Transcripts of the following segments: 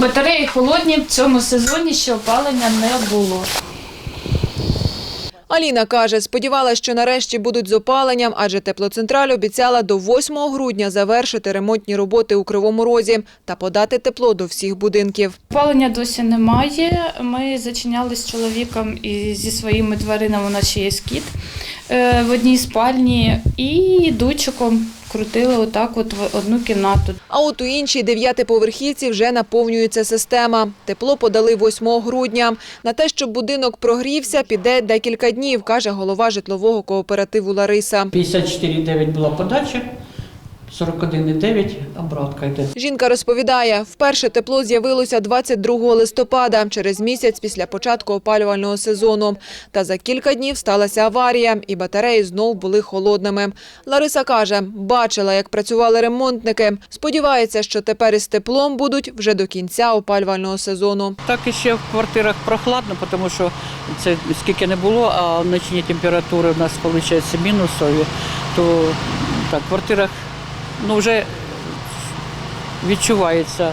Батареї холодні в цьому сезоні ще опалення не було. Аліна каже, сподівалася, що нарешті будуть з опаленням, адже теплоцентраль обіцяла до 8 грудня завершити ремонтні роботи у Кривому Розі та подати тепло до всіх будинків. Опалення досі немає. Ми зачиняли з чоловіком і зі своїми тваринами. У нас ще є кіт е, в одній спальні і дучиком крутили отак от в одну кімнату. А от у іншій дев'ятиповерхівці вже наповнюється система. Тепло подали 8 грудня. На те, щоб будинок прогрівся, піде декілька днів, каже голова житлового кооперативу Лариса. 54,9 була подача, 41,9 обратка йде. Жінка розповідає, вперше тепло з'явилося 22 листопада, через місяць після початку опалювального сезону. Та за кілька днів сталася аварія, і батареї знов були холодними. Лариса каже, бачила, як працювали ремонтники. Сподівається, що тепер із теплом будуть вже до кінця опалювального сезону. Так і ще в квартирах прохладно, тому що це скільки не було, а ночні температури в нас виходить мінусові, то так, в квартирах ну, вже відчувається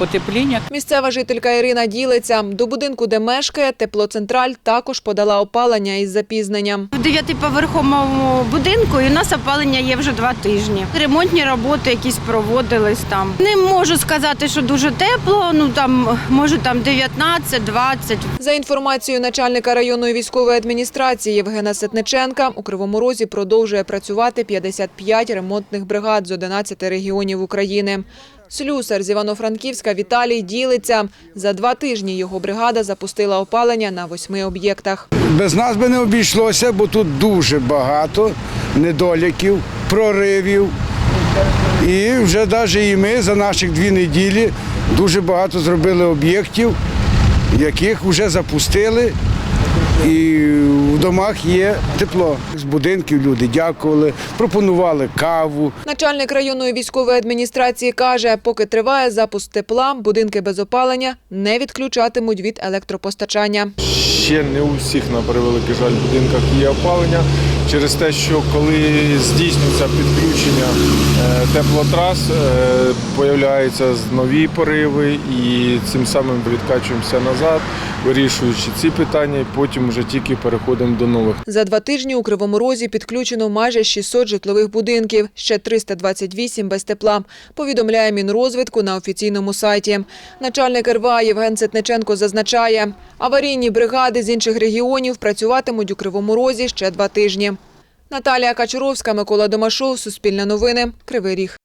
потепління. Місцева жителька Ірина ділиться. До будинку, де мешкає, теплоцентраль також подала опалення із запізненням. В дев'ятиповерховому будинку і у нас опалення є вже два тижні. Ремонтні роботи якісь проводились там. Не можу сказати, що дуже тепло. Ну там може там 19-20. За інформацією начальника районної військової адміністрації Євгена Сетниченка, у Кривому Розі продовжує працювати 55 ремонтних бригад з 11 регіонів України. Слюсар з Івано-Франківська Віталій ділиться. За два тижні його бригада запустила опалення на восьми об'єктах. Без нас би не обійшлося, бо тут дуже багато недоліків, проривів. І вже навіть і ми за наших дві неділі дуже багато зробили об'єктів, яких вже запустили. І в домах є тепло. З будинків люди дякували, пропонували каву. Начальник районної військової адміністрації каже, поки триває запуск тепла, будинки без опалення не відключатимуть від електропостачання. Ще не у всіх, на превеликий жаль, будинках є опалення через те, що коли здійснюється підключення е, теплотрас, е, появляються нові пориви і цим самим відкачуємося назад, вирішуючи ці питання, потім вже тільки переходимо до нових. За два тижні у Кривому Розі підключено майже 600 житлових будинків, ще 328 без тепла, повідомляє Мінрозвитку на офіційному сайті. Начальник РВА Євген Сетниченко зазначає, аварійні бригади з інших регіонів працюватимуть у Кривому Розі ще два тижні. Наталія Качуровська, Микола Домашов, Суспільне новини, Кривий Ріг.